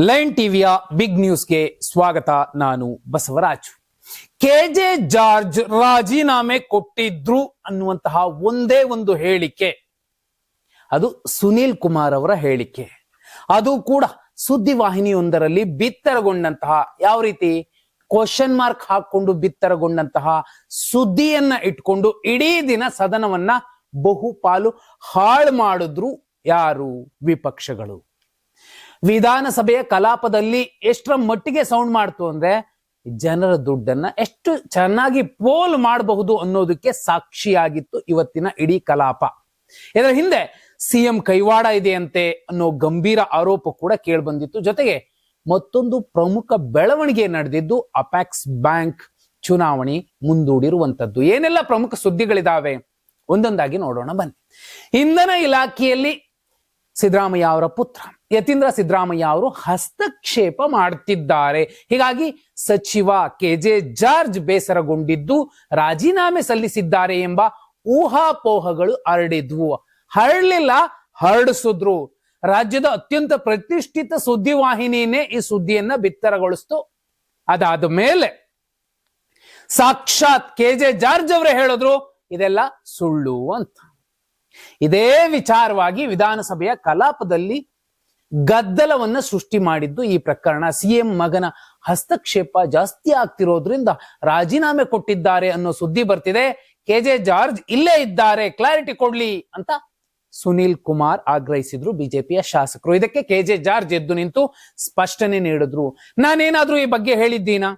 Line ಟಿವಿಯ big ನ್ಯೂಸ್ಗೆ ಸ್ವಾಗತ ನಾನು ಬಸವರಾಜ್. ಕೆಜೆ ಜಾರ್ಜ್ ರಾಜೀನಾಮೆ ಕೊಟ್ಟಿದ್ರು ಅನ್ನುವಂತಹ ಒಂದೇ ಒಂದು ಹೇಳಿಕೆ. ಅದು ಸುನೀಲ್ ಕುಮಾರ್ ಅವರ ಹೇಳಿಕೆ. ಅದು ಕೂಡ ಸುದ್ದಿವಾಹಿನಿಯೊಂದರಲ್ಲಿ ಬಿತ್ತರಗೊಂಡಂತಹ ಯಾವ ರೀತಿ? ಕ್ವಶನ್ ಮಾರ್ಕ್ ಹಾಕೊಂಡು ಬಿತ್ತರಗೊಂಡಂತಹ ಸುದ್ದಿಯನ್ನ ಇಟ್ಕೊಂಡು ಇಡೀ ದಿನ ಸದನವನ್ನ ಬಹುಪಾಲು ಹಾಳು ಮಾಡಿದ್ರು ಯಾರು? ವಿಪಕ್ಷಗಳು. ವಿಧಾನಸಭೆಯ ಕಲಾಪದಲ್ಲಿ ಎಷ್ಟರ ಮಟ್ಟಿಗೆ ಸೌಂಡ್ ಮಾಡ್ತು ಅಂದ್ರೆ ಜನರ ದುಡ್ಡನ್ನ ಎಷ್ಟು ಚೆನ್ನಾಗಿ ಪೋಲ್ ಮಾಡಬಹುದು ಅನ್ನೋದಕ್ಕೆ ಸಾಕ್ಷಿಯಾಗಿತ್ತು ಇವತ್ತಿನ ಇಡೀ ಕಲಾಪ. ಇದರ ಹಿಂದೆ ಸಿಎಂ ಕೈವಾಡ ಇದೆಯಂತೆ ಅನ್ನೋ ಗಂಭೀರ ಆರೋಪ ಕೂಡ ಕೇಳ್ಬಂದಿತ್ತು. ಜೊತೆಗೆ ಮತ್ತೊಂದು ಪ್ರಮುಖ ಬೆಳವಣಿಗೆ ನಡೆದಿದ್ದು ಅಪ್ಯಾಕ್ಸ್ ಬ್ಯಾಂಕ್ ಚುನಾವಣೆ ಮುಂದೂಡಿರುವಂತದ್ದು. ಏನೆಲ್ಲ ಪ್ರಮುಖ ಸುದ್ದಿಗಳಿದಾವೆ? ಒಂದೊಂದಾಗಿ ನೋಡೋಣ ಬನ್ನಿ. ಇಂಧನ ಇಲಾಖೆಯಲ್ಲಿ ಸಿದ್ದರಾಮಯ್ಯ ಅವರ ಪುತ್ರ. ಯತೀಂದ್ರ ಸಿದ್ದರಾಮಯ್ಯ ಅವರು ಹಸ್ತಕ್ಷೇಪ ಮಾಡುತ್ತಿದ್ದಾರೆ ಹೀಗಾಗಿ ಸಚಿವ ಕೆ ಜೆ ಜಾರ್ಜ್ ಬೇಸರಗೊಂಡಿದ್ದು ರಾಜೀನಾಮೆ ಸಲ್ಲಿಸಿದ್ದಾರೆ ಎಂಬ ಊಹಾಪೋಹಗಳು ಹರಡಿದ್ವು. ಹರಳಿಲ್ಲ ಹರಡಿಸಿದ್ರು. ರಾಜ್ಯದ ಅತ್ಯಂತ ಪ್ರತಿಷ್ಠಿತ ಸುದ್ದಿವಾಹಿನಿನೇ ಈ ಸುದ್ದಿಯನ್ನ ಬಿತ್ತರಗೊಳಿಸ್ತು. ಅದಾದ ಮೇಲೆ ಸಾಕ್ಷಾತ್ ಕೆ ಜೆ ಜಾರ್ಜ್ ಅವರೇ ಹೇಳಿದ್ರು, ಇದೆಲ್ಲ ಸುಳ್ಳು ಅಂತ. ಇದೇ ವಿಚಾರವಾಗಿ ವಿಧಾನಸಭೆಯ ಕಲಾಪದಲ್ಲಿ ಗದ್ದಲವನ್ನ ಸೃಷ್ಟಿ ಮಾಡಿದ್ದು ಈ ಪ್ರಕರಣ. ಸಿಎಂ ಮಗನ ಹಸ್ತಕ್ಷೇಪ ಜಾಸ್ತಿ ಆಗ್ತಿರೋದ್ರಿಂದ ರಾಜೀನಾಮೆ ಕೊಟ್ಟಿದ್ದಾರೆ ಅನ್ನೋ ಸುದ್ದಿ ಬರ್ತಿದೆ. ಕೆ ಜೆ ಜಾರ್ಜ್ ಇಲ್ಲೇ ಇದ್ದಾರೆ. ಕ್ಲಾರಿಟಿ ಕೊಡ್ಲಿ ಅಂತ ಸುನೀಲ್ ಕುಮಾರ್ ಆಗ್ರಹಿಸಿದ್ರು ಬಿಜೆಪಿಯ ಶಾಸಕರು. ಇದಕ್ಕೆ ಕೆ ಜೆ ಜಾರ್ಜ್ ಎದ್ದು ನಿಂತು ಸ್ಪಷ್ಟನೆ ನೀಡಿದ್ರು. ನಾನೇನಾದ್ರೂ ಈ ಬಗ್ಗೆ ಹೇಳಿದ್ದೀನಾ?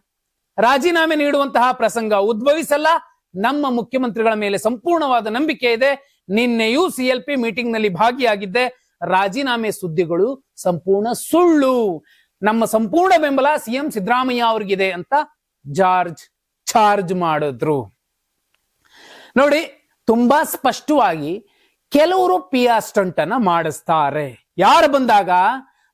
ರಾಜೀನಾಮೆ ನೀಡುವಂತಹ ಪ್ರಸಂಗ ಉದ್ಭವಿಸಲ್ಲ. ನಮ್ಮ ಮುಖ್ಯಮಂತ್ರಿಗಳ ಮೇಲೆ ಸಂಪೂರ್ಣವಾದ ನಂಬಿಕೆ ಇದೆ. ನಿನ್ನೆಯೂ ಸಿಎಲ್ಪಿ ಮೀಟಿಂಗ್ನಲ್ಲಿ ಭಾಗಿಯಾಗಿದ್ದೆ. ರಾಜೀನಾಮೆ ಸುದ್ದಿಗಳು ಸಂಪೂರ್ಣ ಸುಳ್ಳು. ನಮ್ಮ ಸಂಪೂರ್ಣ ಬೆಂಬಲ ಸಿಎಂ ಸಿದ್ದರಾಮಯ್ಯ ಅವ್ರಿಗಿದೆ ಅಂತ ಜಾರ್ಜ್ ಚಾರ್ಜ್ ಮಾಡಿದ್ರು. ನೋಡಿ, ತುಂಬಾ ಸ್ಪಷ್ಟವಾಗಿ ಕೆಲವರು ಪಿ ಆರ್ ಸ್ಟಂಟ್ ಅನ್ನ ಮಾಡಿಸ್ತಾರೆ. ಯಾರು ಬಂದಾಗ?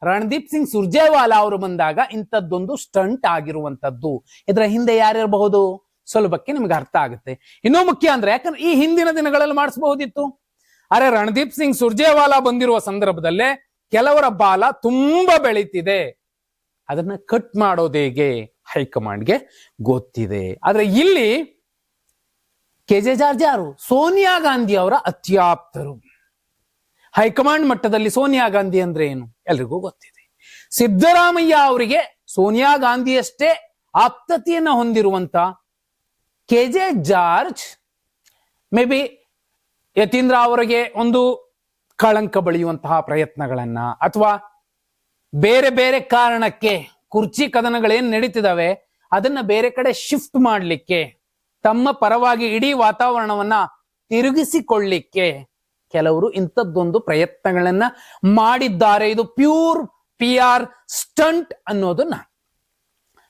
ರಣದೀಪ್ ಸಿಂಗ್ ಸುರ್ಜೇವಾಲಾ ಅವರು ಬಂದಾಗ ಇಂಥದ್ದೊಂದು ಸ್ಟಂಟ್ ಆಗಿರುವಂತದ್ದು ಇದರ ಹಿಂದೆ ಯಾರಿರಬಹುದು? ಸುಲಭಕ್ಕೆ ನಿಮ್ಗೆ ಅರ್ಥ ಆಗುತ್ತೆ. ಇನ್ನೂ ಮುಖ್ಯ ಅಂದ್ರೆ ಯಾಕಂದ್ರೆ ಈ ಹಿಂದಿನ ದಿನಗಳಲ್ಲಿ ಮಾಡಿಸಬಹುದಿತ್ತು. ಅರೆ ರಣದೀಪ್ ಸಿಂಗ್ ಸುರ್ಜೇವಾಲಾ ಬಂದಿರುವ ಸಂದರ್ಭದಲ್ಲೇ ಕೆಲವರ ಬಾಲ ತುಂಬಾ ಬೆಳೀತಿದೆ. ಅದನ್ನ ಕಟ್ ಮಾಡೋದು ಹೇಗೆ? ಹೈಕಮಾಂಡ್ಗೆ ಗೊತ್ತಿದೆ. ಆದ್ರೆ ಇಲ್ಲಿ ಕೆ ಜೆ ಜಾರ್ಜ್ ಯಾರು ಸೋನಿಯಾ ಗಾಂಧಿ ಅವರ ಅತ್ಯಾಪ್ತರು. ಹೈಕಮಾಂಡ್ ಮಟ್ಟದಲ್ಲಿ ಸೋನಿಯಾ ಗಾಂಧಿ ಅಂದ್ರೆ ಏನು? ಎಲ್ರಿಗೂ ಗೊತ್ತಿದೆ. ಸಿದ್ದರಾಮಯ್ಯ ಅವರಿಗೆ ಸೋನಿಯಾ ಗಾಂಧಿಯಷ್ಟೇ ಆಪ್ತತೆಯನ್ನ ಹೊಂದಿರುವಂತ K J George, maybe Yathindra ಅವರಿಗೆ ಒಂದು ಕಳಂಕ ಬಳಿಯುವಂತಹ ಪ್ರಯತ್ನಗಳನ್ನ ಅಥವಾ ಬೇರೆ ಬೇರೆ ಕಾರಣಕ್ಕೆ ಕುರ್ಚಿ ಕದನಗಳೇನು ನಡೀತಿದಾವೆ, ಅದನ್ನ ಬೇರೆ ಕಡೆ ಶಿಫ್ಟ್ ಮಾಡಲಿಕ್ಕೆ, ತಮ್ಮ ಪರವಾಗಿ ಇಡೀ ವಾತಾವರಣವನ್ನ ತಿರುಗಿಸಿಕೊಳ್ಳಿಕ್ಕೆ ಕೆಲವರು ಇಂಥದ್ದೊಂದು ಪ್ರಯತ್ನಗಳನ್ನ ಮಾಡಿದ್ದಾರೆ. ಇದು ಪ್ಯೂರ್ ಪಿ ಆರ್ ಸ್ಟಂಟ್ ಅನ್ನೋದನ್ನ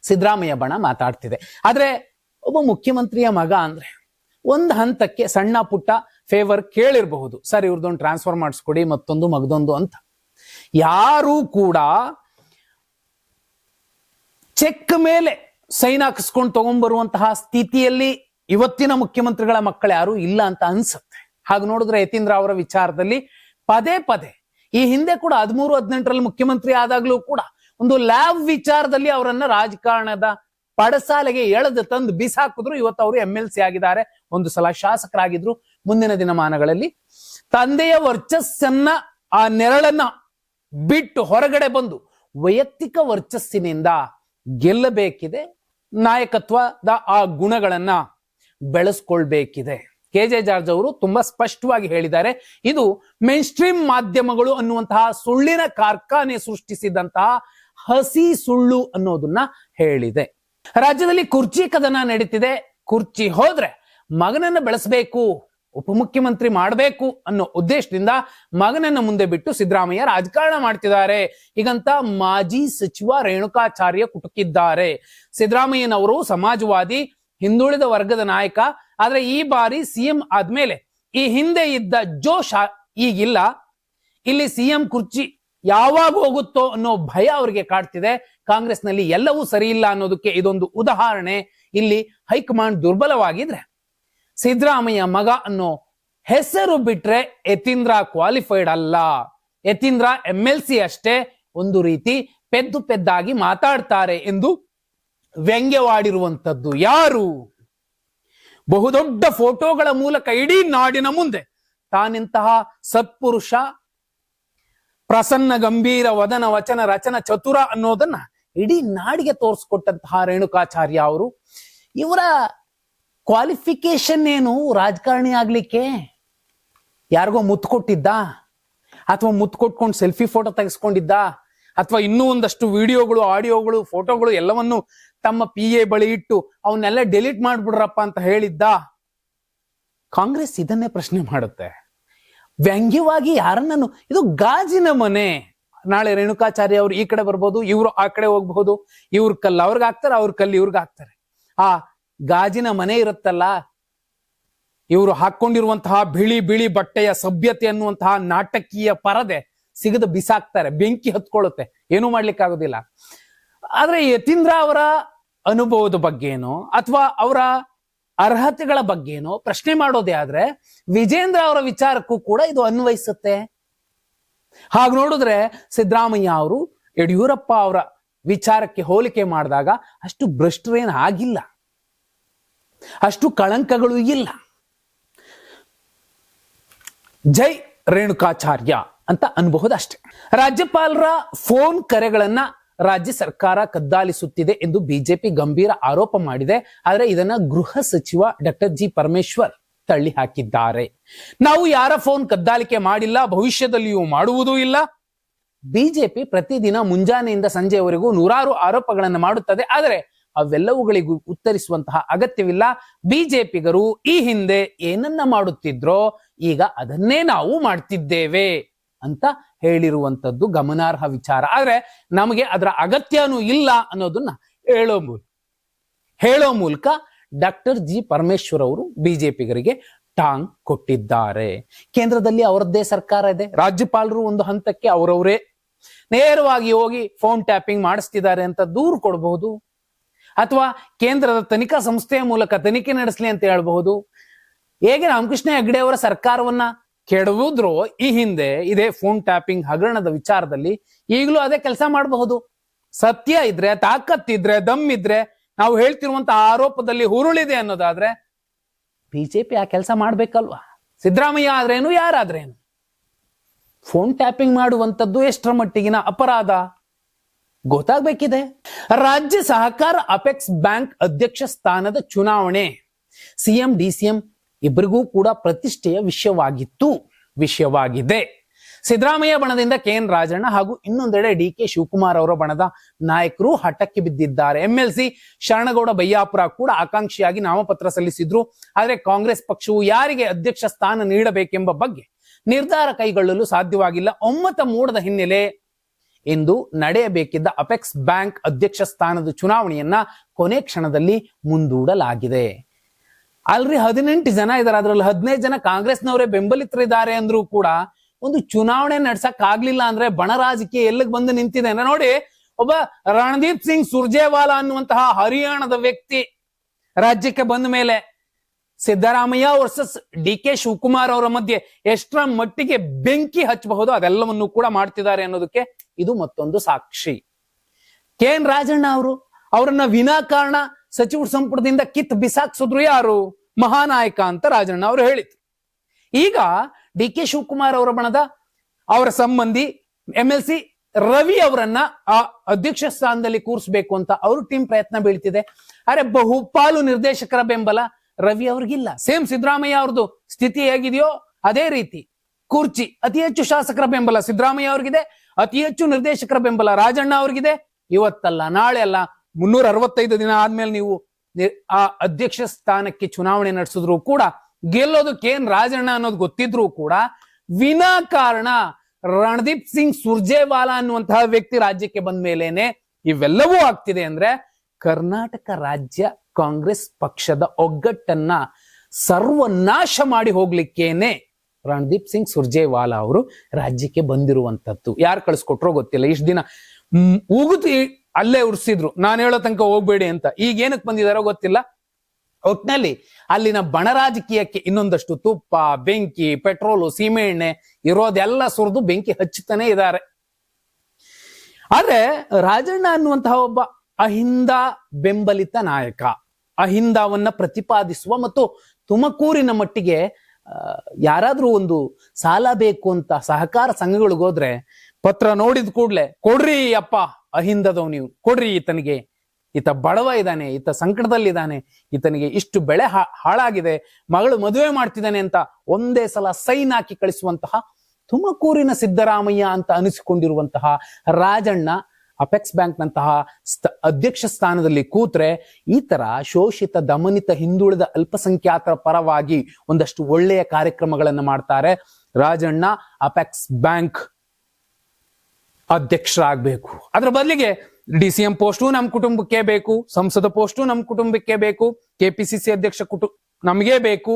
ಸಿದ್ದರಾಮಯ್ಯ ಬಣ ಮಾತಾಡ್ತಿದೆ. ಆದ್ರೆ ಒಬ್ಬ ಮುಖ್ಯಮಂತ್ರಿಯ ಮಗ ಅಂದ್ರೆ ಒಂದು ಹಂತಕ್ಕೆ ಸಣ್ಣ ಪುಟ್ಟ ಫೇವರ್ ಕೇಳಿರಬಹುದು. ಸರ್, ಇವ್ರದೊಂದು ಟ್ರಾನ್ಸ್ಫರ್ ಮಾಡಿಸ್ಕೊಡಿ, ಮತ್ತೊಂದು, ಮಗದೊಂದು ಅಂತ. ಯಾರೂ ಕೂಡ ಚೆಕ್ ಮೇಲೆ ಸೈನ್ ಹಾಕಿಸ್ಕೊಂಡು ತಗೊಂಡ್ಬರುವಂತಹ ಸ್ಥಿತಿಯಲ್ಲಿ ಇವತ್ತಿನ ಮುಖ್ಯಮಂತ್ರಿಗಳ ಮಕ್ಕಳು ಯಾರು ಇಲ್ಲ ಅಂತ ಅನ್ಸುತ್ತೆ. ಹಾಗೆ ನೋಡಿದ್ರೆ ಯತೀಂದ್ರ ಅವರ ವಿಚಾರದಲ್ಲಿ ಪದೇ ಪದೇ, ಈ ಹಿಂದೆ ಕೂಡ ಹದಿಮೂರು, ಹದಿನೆಂಟರಲ್ಲಿ ಮುಖ್ಯಮಂತ್ರಿ ಆದಾಗ್ಲೂ ಕೂಡ ಒಂದು ಲ್ಯಾಬ್ ವಿಚಾರದಲ್ಲಿ ಅವರನ್ನ ರಾಜಕಾರಣದ ಪಡಸಾಲೆಗೆ ಎಳೆದು ತಂದು ಬಿಸಾಕಿದ್ರು. ಇವತ್ತು ಅವರು ಎಂ ಎಲ್ ಸಿ ಆಗಿದ್ದಾರೆ. ಒಂದು ಸಲ ಶಾಸಕರಾಗಿದ್ರು. ಮುಂದಿನ ದಿನಮಾನಗಳಲ್ಲಿ ತಂದೆಯ ವರ್ಚಸ್ಸನ್ನ, ಆ ನೆರಳನ್ನ ಬಿಟ್ಟು ಹೊರಗಡೆ ಬಂದು ವೈಯಕ್ತಿಕ ವರ್ಚಸ್ಸಿನಿಂದ ಗೆಲ್ಲಬೇಕಿದೆ. ನಾಯಕತ್ವದ ಆ ಗುಣಗಳನ್ನ ಬೆಳೆಸ್ಕೊಳ್ಬೇಕಿದೆ. ಕೆ ಜೆ ಜಾರ್ಜ್ ಅವರು ತುಂಬಾ ಸ್ಪಷ್ಟವಾಗಿ ಹೇಳಿದ್ದಾರೆ. ಇದು ಮೇನ್ ಸ್ಟ್ರೀಮ್ ಮಾಧ್ಯಮಗಳು ಅನ್ನುವಂತಹ ಸುಳ್ಳಿನ ಕಾರ್ಖಾನೆ ಸೃಷ್ಟಿಸಿದಂತಹ ಹಸಿ ಸುಳ್ಳು ಅನ್ನೋದನ್ನ ಹೇಳಿದೆ. ರಾಜ್ಯದಲ್ಲಿ ಕುರ್ಚಿ ಕದನ ನಡೀತಿದೆ. ಕುರ್ಚಿ ಹೋದ್ರೆ ಮಗನನ್ನ ಬೆಳೆಸಬೇಕು, ಉಪಮುಖ್ಯಮಂತ್ರಿ ಮಾಡಬೇಕು ಅನ್ನೋ ಉದ್ದೇಶದಿಂದ ಮಗನನ್ನ ಮುಂದೆ ಬಿಟ್ಟು ಸಿದ್ದರಾಮಯ್ಯ ರಾಜಕಾರಣ ಮಾಡ್ತಿದ್ದಾರೆ. ಈಗಂತ ಮಾಜಿ ಸಚಿವ ರೇಣುಕಾಚಾರ್ಯ ಕುಟುಕಿದ್ದಾರೆ. ಸಿದ್ದರಾಮಯ್ಯನವರು ಸಮಾಜವಾದಿ, ಹಿಂದುಳಿದ ವರ್ಗದ ನಾಯಕ. ಆದ್ರೆ ಈ ಬಾರಿ ಸಿಎಂ ಆದ್ಮೇಲೆ ಈ ಹಿಂದೆ ಇದ್ದ ಜೋಶ ಈಗಿಲ್ಲ. ಇಲ್ಲಿ ಸಿಎಂ ಕುರ್ಚಿ ಯಾವಾಗ ಹೋಗುತ್ತೋ ಅನ್ನೋ ಭಯ ಅವರಿಗೆ ಕಾಡ್ತಿದೆ. ಕಾಂಗ್ರೆಸ್ನಲ್ಲಿ ಎಲ್ಲವೂ ಸರಿ ಇಲ್ಲ ಅನ್ನೋದಕ್ಕೆ ಇದೊಂದು ಉದಾಹರಣೆ. ಇಲ್ಲಿ ಹೈಕಮಾಂಡ್ ದುರ್ಬಲವಾಗಿದ್ರೆ ಸಿದ್ದರಾಮಯ್ಯ ಮಗ ಅನ್ನೋ ಹೆಸರು ಬಿಟ್ರೆ ಯತೀಂದ್ರ ಕ್ವಾಲಿಫೈಡ್ ಅಲ್ಲ. ಯತೀಂದ್ರ ಎಂ ಎಲ್ ಸಿ ಅಷ್ಟೇ ಒಂದು ರೀತಿ ಪೆದ್ದು ಪೆದ್ದಾಗಿ ಮಾತಾಡ್ತಾರೆ ಎಂದು ವ್ಯಂಗ್ಯವಾಡಿರುವಂತದ್ದು ಯಾರು? ಬಹುದೊಡ್ಡ ಫೋಟೋಗಳ ಮೂಲಕ ಇಡೀ ನಾಡಿನ ಮುಂದೆ ತಾನಿಂತಹ ಸತ್ಪುರುಷ ಪ್ರಸನ್ನ ಗಂಭೀರ ವದನ ವಚನ ರಚನ ಚತುರ ಅನ್ನೋದನ್ನ ಇಡೀ ನಾಡಿಗೆ ತೋರಿಸ್ಕೊಟ್ಟಂತಹ ರೇಣುಕಾಚಾರ್ಯ ಅವರು. ಇವರ ಕ್ವಾಲಿಫಿಕೇಶನ್ ಏನು? ರಾಜಕಾರಣಿ ಆಗ್ಲಿಕ್ಕೆ? ಯಾರಿಗೋ ಮುತ್ತು ಕೊಟ್ಟಿದ್ದ? ಅಥವಾ ಮುತ್ತು ಕೊಟ್ಕೊಂಡು ಸೆಲ್ಫಿ ಫೋಟೋ ತೆಗೆಸ್ಕೊಂಡಿದ್ದ? ಅಥವಾ ಇನ್ನೂ ಒಂದಷ್ಟು ವಿಡಿಯೋಗಳು, ಆಡಿಯೋಗಳು ಫೋಟೋಗಳು ಎಲ್ಲವನ್ನು ತಮ್ಮ ಪಿ ಎ ಬಳಿ ಇಟ್ಟು ಅವನ್ನೆಲ್ಲ ಡಿಲೀಟ್ ಮಾಡ್ಬಿಡ್ರಪ್ಪ ಅಂತ ಹೇಳಿದ್ದ? ಕಾಂಗ್ರೆಸ್ ಇದನ್ನೇ ಪ್ರಶ್ನೆ ಮಾಡುತ್ತೆ. ವ್ಯಂಗ್ಯವಾಗಿ ಯಾರನ್ನೂ ಇದು ಗಾಜಿನ ಮನೆ. ನಾಳೆ ರೇಣುಕಾಚಾರ್ಯ ಅವರು ಈ ಕಡೆ ಬರ್ಬೋದು, ಇವರು ಆ ಕಡೆ ಹೋಗ್ಬಹುದು, ಇವ್ರ ಕಲ್ಲು. ಅವ್ರಿಗೆ ಹಾಕ್ತಾರೆ, ಅವ್ರ ಕಲ್ಲು, ಇವ್ರಿಗೆ ಹಾಕ್ತಾರೆ. ಆ ಗಾಜಿನ ಮನೆ ಇರುತ್ತಲ್ಲ, ಇವರು ಹಾಕೊಂಡಿರುವಂತಹ ಬಿಳಿ ಬಿಳಿ ಬಟ್ಟೆಯ ಸಭ್ಯತೆ ಅನ್ನುವಂತಹ ನಾಟಕೀಯ ಪರದೆ ಸಿಗದ ಬಿಸಾಕ್ತಾರೆ, ಬೆಂಕಿ ಹತ್ಕೊಳ್ಳುತ್ತೆ. ಏನೂ ಮಾಡ್ಲಿಕ್ಕಾಗೋದಿಲ್ಲ. ಆದ್ರೆ ಯತೀಂದ್ರ ಅವರ ಅನುಭವದ ಬಗ್ಗೆನೋ, ಅಥವಾ ಅವರ ಅರ್ಹತೆಗಳ ಬಗ್ಗೆನೋ ಪ್ರಶ್ನೆ ಮಾಡೋದೇ ಆದ್ರೆ ವಿಜೇಂದ್ರ ಅವರ ವಿಚಾರಕ್ಕೂ ಕೂಡ ಇದು ಅನ್ವಯಿಸುತ್ತೆ. ಹಾಗೆ ನೋಡಿದ್ರೆ ಸಿದ್ದರಾಮಯ್ಯ ಅವರು ಯಡಿಯೂರಪ್ಪ ಅವರ ವಿಚಾರಕ್ಕೆ ಹೋಲಿಕೆ ಮಾಡಿದಾಗ ಅಷ್ಟು ಭ್ರಷ್ಟರೇನು ಆಗಿಲ್ಲ. ಅಷ್ಟು ಕಳಂಕಗಳು ಇಲ್ಲ. ಜೈ ರೇಣುಕಾಚಾರ್ಯ ಅಂತ ಅನ್ಬಹುದು ಅಷ್ಟೆ ರಾಜ್ಯಪಾಲರ ಫೋನ್ ಕರೆಗಳನ್ನ ರಾಜ್ಯ ಸರ್ಕಾರ ಕದ್ದಾಲಿಸುತ್ತಿದೆ ಎಂದು ಬಿಜೆಪಿ ಗಂಭೀರ ಆರೋಪ ಮಾಡಿದೆ. ಆದರೆ ಇದನ್ನ ಗೃಹ ಸಚಿವ ಡಾಕ್ಟರ್ ಜಿ ಪರಮೇಶ್ವರ್ ತಳ್ಳಿ ಹಾಕಿದ್ದಾರೆ ನಾವು ಯಾರ ಫೋನ್ ಕದ್ದಾಲಿಕೆ ಮಾಡಿಲ್ಲ, ಭವಿಷ್ಯದಲ್ಲಿಯೂ ಮಾಡುವುದೂ ಇಲ್ಲ. ಬಿಜೆಪಿ ಪ್ರತಿದಿನ ಮುಂಜಾನೆಯಿಂದ ಸಂಜೆಯವರೆಗೂ ನೂರಾರು ಆರೋಪಗಳನ್ನು ಮಾಡುತ್ತದೆ. ಆದರೆ ಅವೆಲ್ಲವುಗಳಿಗೂ ಉತ್ತರಿಸುವಂತಹ ಅಗತ್ಯವಿಲ್ಲ. ಬಿಜೆಪಿಗರು ಈ ಹಿಂದೆ ಏನನ್ನ ಮಾಡುತ್ತಿದ್ರೋ ಈಗ ಅದನ್ನೇ ನಾವು ಮಾಡ್ತಿದ್ದೇವೆ. ಅಂತ ಹೇಳಿರುವಂತದ್ದು ಗಮನಾರ್ಹ ವಿಚಾರ. ಆದರೆ ನಮಗೆ ಅದರ ಅಗತ್ಯನೂ ಇಲ್ಲ ಅನ್ನೋದನ್ನ ಹೇಳೋ ಮೂಲಕ ಹೇಳೋ ಮೂಲಕ ಡಾಕ್ಟರ್ ಜಿ ಪರಮೇಶ್ವರ್ ಅವರು ಬಿಜೆಪಿಗರಿಗೆ ಟಾಂಗ್ ಕೊಟ್ಟಿದ್ದಾರೆ. ಕೇಂದ್ರದಲ್ಲಿ ಅವರದ್ದೇ ಸರ್ಕಾರ ಇದೆ, ರಾಜ್ಯಪಾಲರು ಒಂದು ಹಂತಕ್ಕೆ ಅವರವರೇ. ನೇರವಾಗಿ ಹೋಗಿ ಫೋನ್ ಟ್ಯಾಪಿಂಗ್ ಮಾಡಿಸ್ತಿದ್ದಾರೆ ಅಂತ ದೂರು ಕೊಡಬಹುದು, ಅಥವಾ ಕೇಂದ್ರದ ತನಿಖಾ ಸಂಸ್ಥೆಯ ಮೂಲಕ ತನಿಖೆ ನಡೆಸಲಿ ಅಂತ ಹೇಳಬಹುದು. ಹೇಗೆ ರಾಮಕೃಷ್ಣ ಹೆಗ್ಡೆ ಅವರ ಸರ್ಕಾರವನ್ನ ಕೆಡವುದ್ರು ಈ ಹಿಂದೆ ಇದೇ ಫೋನ್ ಟ್ಯಾಪಿಂಗ್ ಹಗರಣದ ವಿಚಾರದಲ್ಲಿ ಈಗಲೂ ಅದೇ ಕೆಲಸ ಮಾಡಬಹುದು. ಸತ್ಯ ಇದ್ರೆ ತಾಕತ್ತಿದ್ರೆ ದಮ್ ಇದ್ರೆ ನಾವು ಹೇಳ್ತಿರುವಂತಹ ಆರೋಪದಲ್ಲಿ ಹುರುಳಿದೆ ಅನ್ನೋದಾದ್ರೆ ಬಿಜೆಪಿ ಆ ಕೆಲಸ ಮಾಡ್ಬೇಕಲ್ವಾ? ಸಿದ್ದರಾಮಯ್ಯ ಆದ್ರೇನು ಯಾರಾದ್ರೇನು ಫೋನ್ ಟ್ಯಾಪಿಂಗ್ ಮಾಡುವಂತದ್ದು ಎಷ್ಟರ ಮಟ್ಟಿಗಿನ ಅಪರಾಧ? ಗೊತ್ತಾಗ್ಬೇಕಿದೆ. ರಾಜ್ಯ ಸಹಕಾರ ಅಪೆಕ್ಸ್ ಬ್ಯಾಂಕ್ ಅಧ್ಯಕ್ಷ ಸ್ಥಾನದ ಚುನಾವಣೆ. ಸಿಎಂ, ಡಿಸಿಎಂ ಇಬ್ಬರಿಗೂ ಕೂಡ ಪ್ರತಿಷ್ಠೆಯ ವಿಷಯವಾಗಿತ್ತು, ವಿಷಯವಾಗಿದೆ. ಸಿದ್ದರಾಮಯ್ಯ ಬಣದಿಂದ ಕೆ ಎನ್ ರಾಜಣ್ಣ ಹಾಗೂ ಇನ್ನೊಂದೆಡೆ ಡಿ ಕೆ ಶಿವಕುಮಾರ್ ಅವರ ಬಣದ ನಾಯಕರು ಹಠಕ್ಕೆ ಬಿದ್ದಿದ್ದಾರೆ. ಎಂಎಲ್ಸಿ ಶರಣಗೌಡ ಬಯ್ಯಾಪುರ ಕೂಡ ಆಕಾಂಕ್ಷಿಯಾಗಿ ನಾಮಪತ್ರ ಸಲ್ಲಿಸಿದ್ರು. ಆದರೆ ಕಾಂಗ್ರೆಸ್ ಪಕ್ಷವು ಯಾರಿಗೆ ಅಧ್ಯಕ್ಷ ಸ್ಥಾನ ನೀಡಬೇಕೆಂಬ ಬಗ್ಗೆ ನಿರ್ಧಾರ ಕೈಗೊಳ್ಳಲು ಸಾಧ್ಯವಾಗಿಲ್ಲ. ಒಮ್ಮತ ಮೂಡದ ಹಿನ್ನೆಲೆ ಎಂದು ನಡೆಯಬೇಕಿದ್ದ ಅಪೆಕ್ಸ್ ಬ್ಯಾಂಕ್ ಅಧ್ಯಕ್ಷ ಸ್ಥಾನದ ಚುನಾವಣೆಯನ್ನ ಕೊನೆ ಕ್ಷಣದಲ್ಲಿ ಮುಂದೂಡಲಾಗಿದೆ. ಅಲ್ರಿ ಹದಿನೆಂಟು ಜನ ಇದಾರೆ, ಅದ್ರಲ್ಲಿ ಹದಿನೈದು ಜನ ಕಾಂಗ್ರೆಸ್ನವರೇ ಬೆಂಬಲಿತರಿದ್ದಾರೆ ಅಂದ್ರೂ ಕೂಡ ಒಂದು ಚುನಾವಣೆ ನಡ್ಸಕ್ ಆಗ್ಲಿಲ್ಲ ಅಂದ್ರೆ ಬಣ ರಾಜಕೀಯ ಎಲ್ಲಿಗೆ ಬಂದು ನಿಂತಿದೆ ನೋಡಿ, ಒಬ್ಬ ರಣದೀಪ್ ಸಿಂಗ್ ಸುರ್ಜೇವಾಲಾ ಅನ್ನುವಂತಹ ಹರಿಯಾಣದ ವ್ಯಕ್ತಿ ರಾಜ್ಯಕ್ಕೆ ಬಂದ ಮೇಲೆ Siddaramaiah versus D K Shivakumar ಅವರ ಮಧ್ಯೆ ಎಷ್ಟರ ಮಟ್ಟಿಗೆ ಬೆಂಕಿ ಹಚ್ಚಬಹುದು ಅದೆಲ್ಲವನ್ನು ಕೂಡ ಮಾಡ್ತಿದ್ದಾರೆ ಅನ್ನೋದಕ್ಕೆ ಇದು ಮತ್ತೊಂದು ಸಾಕ್ಷಿ. ಕೆ ಎನ್ ರಾಜಣ್ಣ ಅವರು, ಅವರನ್ನ ವಿನಾಕಾರಣ ಸಚಿವ ಸಂಪುಟದಿಂದ ಕಿತ್ ಬಿಸಾಕ್ಸಿದ್ರು ಯಾರು? ಮಹಾನಾಯಕ ಅಂತ ರಾಜಣ್ಣ ಅವರು ಹೇಳಿದ್ರು. ಈಗ ಡಿ ಕೆ ಶಿವಕುಮಾರ್ ಅವರ ಬಣದ ಅವರ ಸಂಬಂಧಿ ಎಂ ಎಲ್ ಸಿ ರವಿ ಅವರನ್ನ ಆ ಅಧ್ಯಕ್ಷ ಸ್ಥಾನದಲ್ಲಿ ಕೂರಿಸಬೇಕು ಅಂತ ಅವರು ಟೀಮ್ ಪ್ರಯತ್ನ ಬೀಳ್ತಿದೆ. ಅರೆ ಬಹುಪಾಲು ನಿರ್ದೇಶಕರ ಬೆಂಬಲ ರವಿ ಅವ್ರಿಗಿಲ್ಲ. ಸೇಮ್ ಸಿದ್ದರಾಮಯ್ಯ ಅವ್ರದ್ದು ಸ್ಥಿತಿ ಹೇಗಿದೆಯೋ ಅದೇ ರೀತಿ. ಕುರ್ಚಿ, ಅತಿ ಹೆಚ್ಚು ಶಾಸಕರ ಬೆಂಬಲ ಸಿದ್ದರಾಮಯ್ಯ ಅವ್ರಿಗಿದೆ, ಅತಿ ಹೆಚ್ಚು ನಿರ್ದೇಶಕರ ಬೆಂಬಲ ರಾಜಣ್ಣ ಅವ್ರಿಗಿದೆ. ಇವತ್ತಲ್ಲ, ನಾಳೆ ಅಲ್ಲ ಮುನ್ನೂರ ಅರವತ್ತೈದು ದಿನ ಆದ್ಮೇಲೆ ನೀವು ಆ ಅಧ್ಯಕ್ಷ ಸ್ಥಾನಕ್ಕೆ ಚುನಾವಣೆ ನಡೆಸಿದ್ರು ಕೂಡ, ಗೆಲ್ಲೋದಕ್ಕೆ ಏನ್ ರಾಜಣ್ಣ ಅನ್ನೋದು ಗೊತ್ತಿದ್ರು ಕೂಡ ವಿನಾಕಾರಣ ರಣದೀಪ್ ಸಿಂಗ್ ಸುರ್ಜೇವಾಲಾ ಅನ್ನುವಂತಹ ವ್ಯಕ್ತಿ ರಾಜ್ಯಕ್ಕೆ ಬಂದ ಮೇಲೇನೆ ಇವೆಲ್ಲವೂ ಆಗ್ತಿದೆ ಅಂದ್ರೆ ಕರ್ನಾಟಕ ರಾಜ್ಯ ಕಾಂಗ್ರೆಸ್ ಪಕ್ಷದ ಒಗ್ಗಟ್ಟನ್ನ ಸರ್ವನಾಶ ಮಾಡಿ ಹೋಗ್ಲಿಕ್ಕೇನೆ ರಣದೀಪ್ ಸಿಂಗ್ ಸುರ್ಜೇವಾಲಾ ಅವರು ರಾಜ್ಯಕ್ಕೆ ಬಂದಿರುವಂತದ್ದು. ಯಾರು ಕಳಿಸ್ಕೊಟ್ರೋ ಗೊತ್ತಿಲ್ಲ. ಇಷ್ಟು ದಿನ ಉಗುತಿ ಅಲ್ಲೇ ಉರ್ಸಿದ್ರು. ನಾನು ಹೇಳೋ ತನಕ ಹೋಗ್ಬೇಡಿ ಅಂತ. ಈಗ ಏನಕ್ಕೆ ಬಂದಿದಾರೋ ಗೊತ್ತಿಲ್ಲ. ಒಟ್ನಲ್ಲಿ ಅಲ್ಲಿನ ಬಣರಾಜಕೀಯಕ್ಕೆ ಇನ್ನೊಂದಷ್ಟು ತುಪ್ಪ, ಬೆಂಕಿ, ಪೆಟ್ರೋಲು, ಸೀಮೆಎಣ್ಣೆ ಇರೋದೆಲ್ಲ ಸುರಿದು ಬೆಂಕಿ ಹಚ್ಚುತ್ತಾನೆ ಇದ್ದಾರೆ. ಆದ್ರೆ ರಾಜಣ್ಣ ಅನ್ನುವಂತಹ ಒಬ್ಬ ಅಹಿಂದ ಬೆಂಬಲಿತ ನಾಯಕ, ಅಹಿಂದವನ್ನ ಪ್ರತಿಪಾದಿಸುವ ಮತ್ತು ತುಮಕೂರಿನ ಮಟ್ಟಿಗೆ ಯಾರಾದ್ರೂ ಒಂದು ಸಾಲ ಬೇಕು ಅಂತ ಸಹಕಾರ ಸಂಘಗಳಿಗೋದ್ರೆ ಪತ್ರ ನೋಡಿದ ಕೂಡ್ಲೆ, ಕೊಡ್ರಿ ಅಪ್ಪ ಅಹಿಂದದವ್ ನೀವು. ಕೊಡ್ರಿ ಈತನಿಗೆ. ಈತ ಬಡವ ಇದ್ದಾನೆ, ಈತ ಸಂಕಟದಲ್ಲಿದ್ದಾನೆ, ಈತನಿಗೆ ಇಷ್ಟು ಬೆಳೆ ಹಾಳಾಗಿದೆ, ಮಗಳು ಮದುವೆ ಮಾಡ್ತಿದ್ದಾನೆ ಅಂತ ಒಂದೇ ಸಲ ಸೈನ್ ಹಾಕಿ ಕಳಿಸುವಂತಹ ತುಮಕೂರಿನ ಸಿದ್ದರಾಮಯ್ಯ ಅಂತ ಅನಿಸಿಕೊಂಡಿರುವಂತಹ ರಾಜಣ್ಣ ಅಪೆಕ್ಸ್ ಬ್ಯಾಂಕ್ ನಂತಹ ಸ್ಥ, ಅಧ್ಯಕ್ಷ ಸ್ಥಾನದಲ್ಲಿ ಕೂತ್ರೆ ಈ ತರ ಶೋಷಿತ, ದಮನಿತ, ಹಿಂದುಳಿದ ಅಲ್ಪಸಂಖ್ಯಾತರ ಪರವಾಗಿ ಒಂದಷ್ಟು ಒಳ್ಳೆಯ ಕಾರ್ಯಕ್ರಮಗಳನ್ನು ಮಾಡ್ತಾರೆ ರಾಜಣ್ಣ ಅಪೆಕ್ಸ್ ಬ್ಯಾಂಕ್. ಅಧ್ಯಕ್ಷರಾಗಬೇಕು. ಅದರ ಬದಲಿಗೆ ಡಿ ಸಿ ಎಂ ಪೋಸ್ಟು ನಮ್ಮ ಕುಟುಂಬಕ್ಕೆ ಬೇಕು, ಸಂಸದ ಪೋಸ್ಟು ನಮ್ಮ ಕುಟುಂಬಕ್ಕೆ ಬೇಕು ಕೆಪಿಸಿಸಿ ಅಧ್ಯಕ್ಷ ಕುಟು, ನಮಗೆ ಬೇಕು,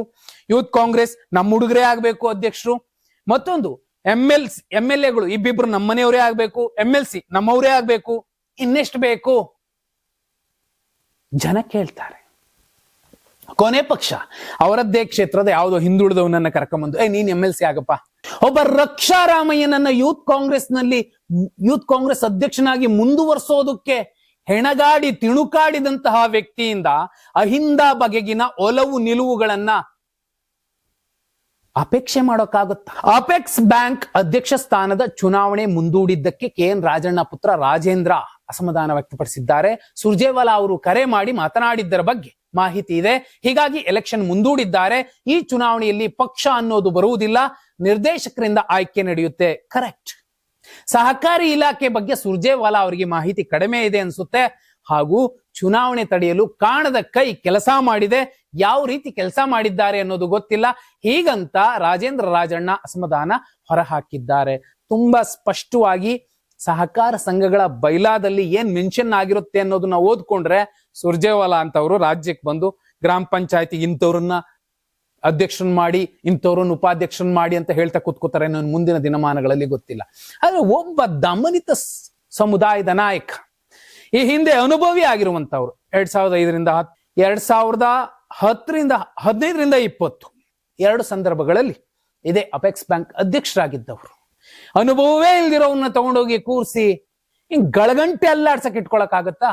ಯೂತ್ ಕಾಂಗ್ರೆಸ್ ನಮ್ಮ ಹುಡುಗರೇ ಆಗ್ಬೇಕು ಅಧ್ಯಕ್ಷರು. ಮತ್ತೊಂದು, ಎಂ ಎಲ್ ಎಂ ಎಲ್ ಎಗಳು ಇಬ್ಬಿಬ್ರು ನಮ್ಮನೆಯವರೇ ಆಗ್ಬೇಕು, ಎಂ ಎಲ್ ಸಿ ನಮ್ಮವರೇ ಆಗ್ಬೇಕು, ಇನ್ನೆಷ್ಟು ಬೇಕು? ಜನ ಕೇಳ್ತಾರೆ. ಕೊನೆ ಪಕ್ಷ. ಅವರದ್ದೇ ಕ್ಷೇತ್ರದ ಯಾವುದೋ ಹಿಂದುಳಿದವನನ್ನ ಕರ್ಕೊಂಬಂದು. ಏ ನೀನ್ ಎಂ ಎಲ್ ಸಿ ಆಗಪ್ಪ. ಒಬ್ಬ ರಕ್ಷಾರಾಮಯ್ಯನನ್ನ ಯೂತ್ ಕಾಂಗ್ರೆಸ್ನಲ್ಲಿ ಯೂತ್ ಕಾಂಗ್ರೆಸ್ ಅಧ್ಯಕ್ಷನಾಗಿ ಮುಂದುವರ್ಸೋದಕ್ಕೆ ಹೆಣಗಾಡಿ ತಿಣುಕಾಡಿದಂತಹ ವ್ಯಕ್ತಿಯಿಂದ ಅಹಿಂದ ಬಗೆಗಿನ ಒಲವು ನಿಲುವುಗಳನ್ನ ಅಪೇಕ್ಷೆ ಮಾಡೋಕ್ಕಾಗುತ್ತ? ಅಪೆಕ್ಸ್ ಬ್ಯಾಂಕ್ ಅಧ್ಯಕ್ಷ ಸ್ಥಾನದ ಚುನಾವಣೆ ಮುಂದೂಡಿದ್ದಕ್ಕೆ ಕೆ ಎನ್ ರಾಜಣ್ಣ ಪುತ್ರ ರಾಜೇಂದ್ರ ಅಸಮಾಧಾನ ವ್ಯಕ್ತಪಡಿಸಿದ್ದಾರೆ. ಸುರ್ಜೇವಾಲಾ ಅವರು ಕರೆ ಮಾಡಿ ಮಾತನಾಡಿದ್ದರ ಬಗ್ಗೆ ಮಾಹಿತಿ ಇದೆ. ಹೀಗಾಗಿ ಎಲೆಕ್ಷನ್ ಮುಂದೂಡಿದ್ದಾರೆ. ಈ ಚುನಾವಣೆಯಲ್ಲಿ ಪಕ್ಷ ಅನ್ನೋದು ಬರುವುದಿಲ್ಲ. ನಿರ್ದೇಶಕರಿಂದ ಆಯ್ಕೆ ನಡೆಯುತ್ತೆ. ಕರೆಕ್ಟ್ ಸಹಕಾರಿ ಇಲಾಖೆ ಬಗ್ಗೆ ಸುರ್ಜೇವಾಲಾ ಅವರಿಗೆ ಮಾಹಿತಿ ಕಡಿಮೆ ಇದೆ ಅನ್ಸುತ್ತೆ. ಹಾಗೂ ಚುನಾವಣೆ ತಡೆಯಲು ಕಾಣದ ಕೈ ಕೆಲಸ ಮಾಡಿದೆ. ಯಾವ ರೀತಿ ಕೆಲಸ ಮಾಡಿದ್ದಾರೆ ಅನ್ನೋದು ಗೊತ್ತಿಲ್ಲ. ಹೀಗಂತ ರಾಜೇಂದ್ರ ರಾಜಣ್ಣ ಅಸಮಾಧಾನ ಹೊರಹಾಕಿದ್ದಾರೆ. ತುಂಬಾ ಸ್ಪಷ್ಟವಾಗಿ ಸಹಕಾರ ಸಂಘಗಳ ಬೈಲಾದಲ್ಲಿ ಏನ್ ಮೆನ್ಷನ್ ಆಗಿರುತ್ತೆ ಅನ್ನೋದನ್ನ ಓದ್ಕೊಂಡ್ರೆ ಸುರ್ಜೇವಾಲಾ ಅಂತವರು ರಾಜ್ಯಕ್ಕೆ ಬಂದು ಗ್ರಾಮ ಪಂಚಾಯತಿ ಇಂಥವ್ರನ್ನ ಅಧ್ಯಕ್ಷನ್ ಮಾಡಿ, ಇಂಥವ್ರನ್ನ ಉಪಾಧ್ಯಕ್ಷನ್ ಮಾಡಿ ಅಂತ ಹೇಳ್ತಾ ಕೂತ್ಕೋತಾರೆ ನನ್ನ ಮುಂದಿನ ದಿನಮಾನಗಳಲ್ಲಿ ಗೊತ್ತಿಲ್ಲ. ಆದ್ರೆ ಒಬ್ಬ ದಮನಿತ ಸಮುದಾಯದ ನಾಯಕ, ಈ ಹಿಂದೆ ಅನುಭವಿ ಆಗಿರುವಂತವ್ರು ಎರಡ್ ಸಾವಿರದ ಐದರಿಂದ ಹತ್, ಎರಡ್ ಸಾವಿರದ ಹತ್ತರಿಂದ ಹದಿನೈದರಿಂದ ಇಪ್ಪತ್ತು, ಎರಡು ಸಂದರ್ಭಗಳಲ್ಲಿ ಇದೇ ಅಪೆಕ್ಸ್ ಬ್ಯಾಂಕ್ ಅಧ್ಯಕ್ಷರಾಗಿದ್ದವರು. ಅನುಭವವೇ ಇಲ್ದಿರೋವನ್ನ ತಗೊಂಡೋಗಿ ಕೂರಿಸಿ, ಹಿಂಗ್ ಗಳಗಂಟೆ ಅಲ್ಲಾಡ್ಸಕ್ ಇಟ್ಕೊಳಕ್ಕಾಗತ್ತಾ?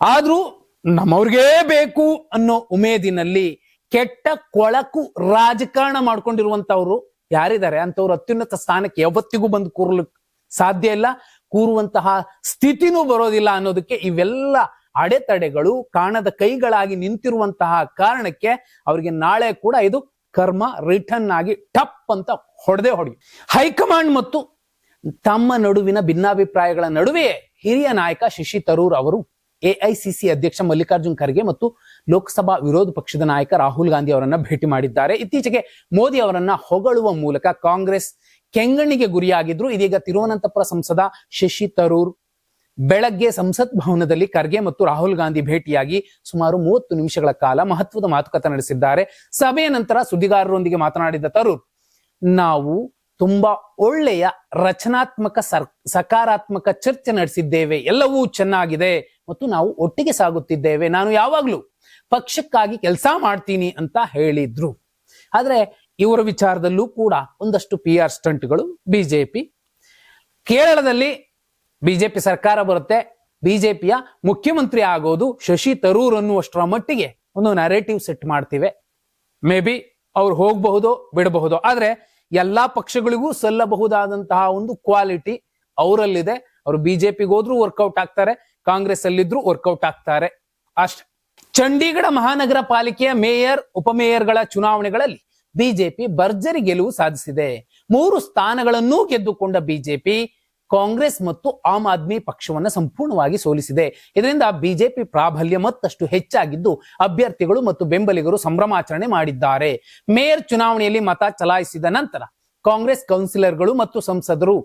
ಆದ್ರೂ ನಮ್ಮವ್ರಿಗೇ ಬೇಕು ಅನ್ನೋ ಉಮೇದಿನಲ್ಲಿ ಕೆಟ್ಟ ಕೊಳಕು ರಾಜಕಾರಣ ಮಾಡ್ಕೊಂಡಿರುವಂತವ್ರು ಯಾರಿದ್ದಾರೆ? ಅಂತವ್ರು ಅತ್ಯುನ್ನತ ಸ್ಥಾನಕ್ಕೆ ಯಾವತ್ತಿಗೂ ಬಂದು ಕೂರಲು ಸಾಧ್ಯ ಇಲ್ಲ. ಕೂರುವಂತಹ ಸ್ಥಿತಿನೂ ಬರೋದಿಲ್ಲ ಅನ್ನೋದಕ್ಕೆ ಇವೆಲ್ಲ ಅಡೆತಡೆಗಳು ಕಾಣದ ಕೈಗಳಾಗಿ ನಿಂತಿರುವಂತಹ ಕಾರಣಕ್ಕೆ ಅವರಿಗೆ ನಾಳೆ ಕೂಡ ಇದು ಕರ್ಮ ರಿಟರ್ನ್ ಆಗಿ ಟಪ್ ಅಂತ ಹೊಡೆದೇ ಹೊಡಿ ಹೈಕಮಾಂಡ್ ಮತ್ತು ತಮ್ಮ ನಡುವಿನ ಭಿನ್ನಾಭಿಪ್ರಾಯಗಳ ನಡುವೆಯೇ ಹಿರಿಯ ನಾಯಕ ಶಶಿ ತರೂರ್ ಅವರು ಎಐಸಿಸಿ ಅಧ್ಯಕ್ಷ ಮಲ್ಲಿಕಾರ್ಜುನ್ ಖರ್ಗೆ ಮತ್ತು ಲೋಕಸಭಾ ವಿರೋಧ ಪಕ್ಷದ ನಾಯಕ ರಾಹುಲ್ ಗಾಂಧಿ ಅವರನ್ನ ಭೇಟಿ ಮಾಡಿದ್ದಾರೆ. ಇತ್ತೀಚೆಗೆ ಮೋದಿ ಅವರನ್ನ ಹೊಗಳುವ ಮೂಲಕ ಕಾಂಗ್ರೆಸ್ ಕೆಂಗಣ್ಣಿಗೆ ಗುರಿಯಾಗಿದ್ರು. ಇದೀಗ ತಿರುವನಂತಪುರ ಸಂಸದ ಶಶಿ ತರೂರ್, ಬೆಳಗ್ಗೆ ಸಂಸತ್ ಭವನದಲ್ಲಿ ಖರ್ಗೆ ಮತ್ತು ರಾಹುಲ್ ಗಾಂಧಿ ಭೇಟಿಯಾಗಿ ಸುಮಾರು ಮೂವತ್ತು ನಿಮಿಷಗಳ ಕಾಲ ಮಹತ್ವದ ಮಾತುಕತೆ ನಡೆಸಿದ್ದಾರೆ. ಸಭೆಯ ನಂತರ ಸುದ್ದಿಗಾರರೊಂದಿಗೆ ಮಾತನಾಡಿದ ತರೂರ್, ನಾವು ತುಂಬಾ ಒಳ್ಳೆಯ ರಚನಾತ್ಮಕ ಸರ್, ಸಕಾರಾತ್ಮಕ ಚರ್ಚೆ ನಡೆಸಿದ್ದೇವೆ. ಎಲ್ಲವೂ ಚೆನ್ನಾಗಿದೆ. ಮತ್ತು ನಾವು ಒಟ್ಟಿಗೆ ಸಾಗುತ್ತಿದ್ದೇವೆ. ನಾನು ಯಾವಾಗ್ಲೂ ಪಕ್ಷಕ್ಕಾಗಿ ಕೆಲಸ ಮಾಡ್ತೀನಿ ಅಂತ ಹೇಳಿದ್ರು. ಆದ್ರೆ ಇವರ ವಿಚಾರದಲ್ಲೂ ಕೂಡ ಒಂದಷ್ಟು ಪಿ ಆರ್ ಸ್ಟಂಟ್ಗಳು ಬಿಜೆಪಿ ಕೇರಳದಲ್ಲಿ ಬಿಜೆಪಿ ಸರ್ಕಾರ ಬರುತ್ತೆ. ಬಿಜೆಪಿಯ ಮುಖ್ಯಮಂತ್ರಿ ಆಗೋದು ಶಶಿ ತರೂರ್ ಅನ್ನುವಷ್ಟರ ಮಟ್ಟಿಗೆ ಒಂದು ನರೇಟಿವ್ ಸೆಟ್ ಮಾಡ್ತಿವೆ. ಮೇ ಬಿ ಅವ್ರು ಹೋಗಬಹುದು ಬಿಡಬಹುದು. ಆದ್ರೆ ಎಲ್ಲಾ ಪಕ್ಷಗಳಿಗೂ ಸಲ್ಲಬಹುದಾದಂತಹ ಒಂದು ಕ್ವಾಲಿಟಿ ಅವರಲ್ಲಿದೆ. ಅವರು ಬಿಜೆಪಿಗೆ ಹೋದ್ರು ವರ್ಕೌಟ್ ಆಗ್ತಾರೆ. ಕಾಂಗ್ರೆಸ್ ಅಲ್ಲಿದ್ರು ವರ್ಕೌಟ್ ಆಗ್ತಾರೆ. ಅಷ್ಟ. ಚಂಡೀಗಢ ಮಹಾನಗರ ಪಾಲಿಕೆಯ ಮೇಯರ್, ಉಪಮೇಯರ್ಗಳ ಚುನಾವಣೆಗಳಲ್ಲಿ ಬಿಜೆಪಿ ಭರ್ಜರಿ ಗೆಲುವು ಸಾಧಿಸಿದೆ. ಮೂರು ಸ್ಥಾನಗಳನ್ನೂ ಗೆದ್ದುಕೊಂಡ ಬಿಜೆಪಿ ಕಾಂಗ್ರೆಸ್ ಮತ್ತು ಆಮ್ ಆದ್ಮಿ ಪಕ್ಷವನ್ನ ಸಂಪೂರ್ಣವಾಗಿ ಸೋಲಿಸಿದೆ. ಇದರಿಂದ ಬಿಜೆಪಿ ಪ್ರಾಬಲ್ಯ ಮತ್ತಷ್ಟು ಹೆಚ್ಚಾಗಿದ್ದು ಅಭ್ಯರ್ಥಿಗಳು ಮತ್ತು ಬೆಂಬಲಿಗರು ಸಂಭ್ರಮಾಚರಣೆ ಮಾಡಿದ್ದಾರೆ. ಮೇಯರ್ ಚುನಾವಣೆಯಲ್ಲಿ ಮತ ಚಲಾಯಿಸಿದ ನಂತರ ಕಾಂಗ್ರೆಸ್ ಕೌನ್ಸಿಲರ್ಗಳು ಮತ್ತು ಸಂಸದರು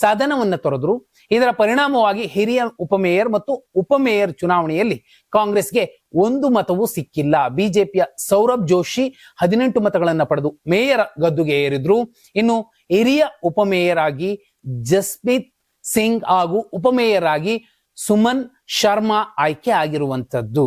ಸದನವನ್ನ ತೊರೆದ್ರು. ಇದರ ಪರಿಣಾಮವಾಗಿ ಹಿರಿಯ ಉಪಮೇಯರ್ ಮತ್ತು ಉಪಮೇಯರ್ ಚುನಾವಣೆಯಲ್ಲಿ ಕಾಂಗ್ರೆಸ್ಗೆ ಒಂದು ಮತವೂ ಸಿಕ್ಕಿಲ್ಲ. ಬಿಜೆಪಿಯ ಸೌರಭ್ ಜೋಶಿ ಹದಿನೆಂಟು ಮತಗಳನ್ನು ಪಡೆದು ಮೇಯರ್ ಗದ್ದುಗೆ ಏರಿದ್ರು. ಇನ್ನು ಹಿರಿಯ ಉಪಮೇಯರ್ ಆಗಿ ಜಸ್ಮಿತ್ ಸಿಂಗ್ ಹಾಗೂ ಉಪಮೇಯರ್ ಆಗಿ ಸುಮನ್ ಶರ್ಮಾ ಆಯ್ಕೆ ಆಗಿರುವಂತದ್ದು.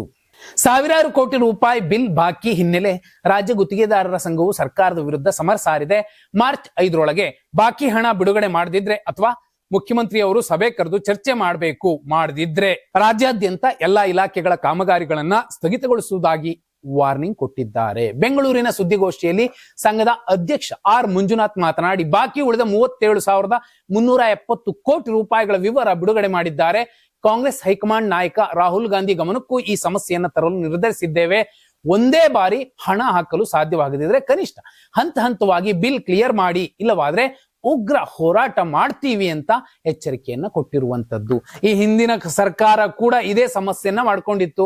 ಸಾವಿರಾರು ಕೋಟಿ ರೂಪಾಯಿ ಬಿಲ್ ಬಾಕಿ ಹಿನ್ನೆಲೆ ರಾಜ್ಯ ಗುತ್ತಿಗೆದಾರರ ಸಂಘವು ಸರ್ಕಾರದ ವಿರುದ್ಧ ಸಮರ ಸಾರಿದೆ. ಮಾರ್ಚ್ ಐದರೊಳಗೆ ಬಾಕಿ ಹಣ ಬಿಡುಗಡೆ ಮಾಡದಿದ್ರೆ ಅಥವಾ ಮುಖ್ಯಮಂತ್ರಿ ಅವರು ಸಭೆ ಕರೆದು ಚರ್ಚೆ ಮಾಡಬೇಕು ಮಾಡದಿದ್ರೆ ರಾಜ್ಯಾದ್ಯಂತ ಎಲ್ಲಾ ಇಲಾಖೆಗಳ ಕಾಮಗಾರಿಗಳನ್ನ ಸ್ಥಗಿತಗೊಳಿಸುವುದಾಗಿ ವಾರ್ನಿಂಗ್ ಕೊಟ್ಟಿದ್ದಾರೆ. ಬೆಂಗಳೂರಿನ ಸುದ್ದಿಗೋಷ್ಠಿಯಲ್ಲಿ ಸಂಘದ ಅಧ್ಯಕ್ಷ ಆರ್ ಮಂಜುನಾಥ್ ಮಾತನಾಡಿ, ಬಾಕಿ ಉಳಿದ ಮೂವತ್ತೇಳು ಸಾವಿರದ ಮುನ್ನೂರ ಎಪ್ಪತ್ತು ಕೋಟಿ ರೂಪಾಯಿಗಳ ವಿವರ ಬಿಡುಗಡೆ ಮಾಡಿದ್ದಾರೆ. ಕಾಂಗ್ರೆಸ್ ಹೈಕಮಾಂಡ್ ನಾಯಕ ರಾಹುಲ್ ಗಾಂಧಿ ಗಮನಕ್ಕೂ ಈ ಸಮಸ್ಯೆಯನ್ನು ತರಲು ನಿರ್ಧರಿಸಿದ್ದೇವೆ. ಒಂದೇ ಬಾರಿ ಹಣ ಹಾಕಲು ಸಾಧ್ಯವಾಗದಿದ್ರೆ ಕನಿಷ್ಠ ಹಂತ ಹಂತವಾಗಿ ಬಿಲ್ ಕ್ಲಿಯರ್ ಮಾಡಿ, ಇಲ್ಲವಾದ್ರೆ ಉಗ್ರ ಹೋರಾಟ ಮಾಡ್ತೀವಿ ಅಂತ ಎಚ್ಚರಿಕೆಯನ್ನ ಕೊಟ್ಟಿರುವಂತದ್ದು. ಈ ಹಿಂದಿನ ಸರ್ಕಾರ ಕೂಡ ಇದೇ ಸಮಸ್ಯೆಯನ್ನ ಮಾಡ್ಕೊಂಡಿತ್ತು.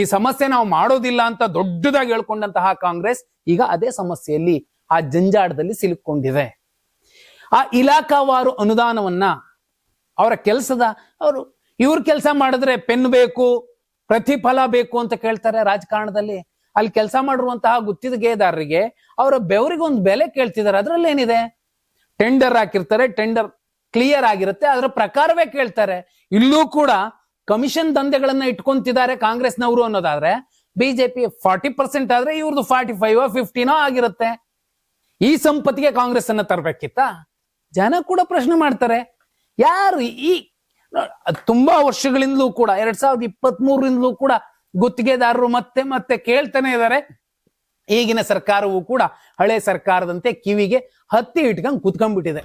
ಈ ಸಮಸ್ಯೆ ನಾವು ಮಾಡೋದಿಲ್ಲ ಅಂತ ದೊಡ್ಡದಾಗಿ ಹೇಳ್ಕೊಂಡಂತಹ ಕಾಂಗ್ರೆಸ್ ಈಗ ಅದೇ ಸಮಸ್ಯೆಯಲ್ಲಿ ಆ ಜಂಜಾಟದಲ್ಲಿ ಸಿಲುಕೊಂಡಿದೆ ಆ ಇಲಾಖಾವಾರು ಅನುದಾನವನ್ನ ಅವರ ಕೆಲಸದ ಅವರು ಇವ್ರ ಕೆಲಸ ಮಾಡಿದ್ರೆ ಪೆನ್ ಬೇಕು, ಪ್ರತಿಫಲ ಬೇಕು ಅಂತ ಕೇಳ್ತಾರೆ ರಾಜಕಾರಣದಲ್ಲಿ. ಅಲ್ಲಿ ಕೆಲಸ ಮಾಡಿರುವಂತಹ ಗುತ್ತಿಗೆದಾರರಿಗೆ ಅವರ ಬೆವರಿಗೆ ಒಂದು ಬೆಲೆ ಕೇಳ್ತಿದ್ದಾರೆ. ಅದರಲ್ಲಿ ಏನಿದೆ? ಟೆಂಡರ್ ಹಾಕಿರ್ತಾರೆ ಟೆಂಡರ್ ಕ್ಲಿಯರ್ ಆಗಿರುತ್ತೆ. ಅದರ ಪ್ರಕಾರವೇ ಕೇಳ್ತಾರೆ. ಇಲ್ಲೂ ಕೂಡ ಕಮಿಷನ್ ದಂಧೆಗಳನ್ನ ಇಟ್ಕೊಂತಿದ್ದಾರೆ ಕಾಂಗ್ರೆಸ್ನವರು ಅನ್ನೋದಾದ್ರೆ ಬಿಜೆಪಿ ಫಾರ್ಟಿ ಪರ್ಸೆಂಟ್ ಆದ್ರೆ ಇವ್ರದ್ದು ಫಾರ್ಟಿ ಫೈವ್ ಫಿಫ್ಟಿನೋ ಆಗಿರುತ್ತೆ. ಈ ಸಂಪತ್ತಿಗೆ ಕಾಂಗ್ರೆಸ್ ಅನ್ನ ತರಬೇಕಿತ್ತ? ಜನ ಕೂಡ ಪ್ರಶ್ನೆ ಮಾಡ್ತಾರೆ. ಯಾರು ಈ ತುಂಬಾ ವರ್ಷಗಳಿಂದಲೂ ಕೂಡ, ಎರಡ್ ಸಾವಿರದ ಇಪ್ಪತ್ತ್ ಮೂರರಿಂದಲೂ ಕೂಡ ಗುತ್ತಿಗೆದಾರರು ಮತ್ತೆ ಮತ್ತೆ ಕೇಳ್ತಾನೆ ಇದ್ದಾರೆ. ಈಗಿನ ಸರ್ಕಾರವು ಕೂಡ ಹಳೆ ಸರ್ಕಾರದಂತೆ ಕಿವಿಗೆ ಹತ್ತಿ ಇಟ್ಕೊಂಡು ಕುತ್ಕೊಂಡ್ಬಿಟ್ಟಿದೆ.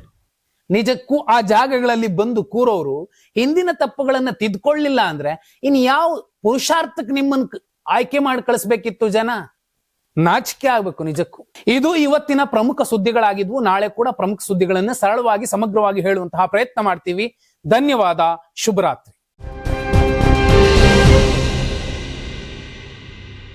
ನಿಜಕ್ಕೂ ಆ ಜಾಗಗಳಲ್ಲಿ ಬಂದು ಕೂರೋರು ಹಿಂದಿನ ತಪ್ಪುಗಳನ್ನ ತಿದ್ಕೊಳ್ಳಿಲ್ಲ ಅಂದ್ರೆ ಇನ್ ಯಾವ ಪುರುಷಾರ್ಥಕ್ಕೆ ನಿಮ್ಮನ್ನ ಆಯ್ಕೆ ಮಾಡಿ ಕಳಿಸ್ಬೇಕಿತ್ತು ಜನ? ನಾಚಿಕೆ ಆಗ್ಬೇಕು ನಿಜಕ್ಕೂ. ಇದು ಇವತ್ತಿನ ಪ್ರಮುಖ ಸುದ್ದಿಗಳಾಗಿದ್ವು. ನಾಳೆ ಕೂಡ ಪ್ರಮುಖ ಸುದ್ದಿಗಳನ್ನ ಸರಳವಾಗಿ ಸಮಗ್ರವಾಗಿ ಹೇಳುವಂತಹ ಪ್ರಯತ್ನ ಮಾಡ್ತೀವಿ. ಧನ್ಯವಾದ ಶುಭರಾತ್ರಿ.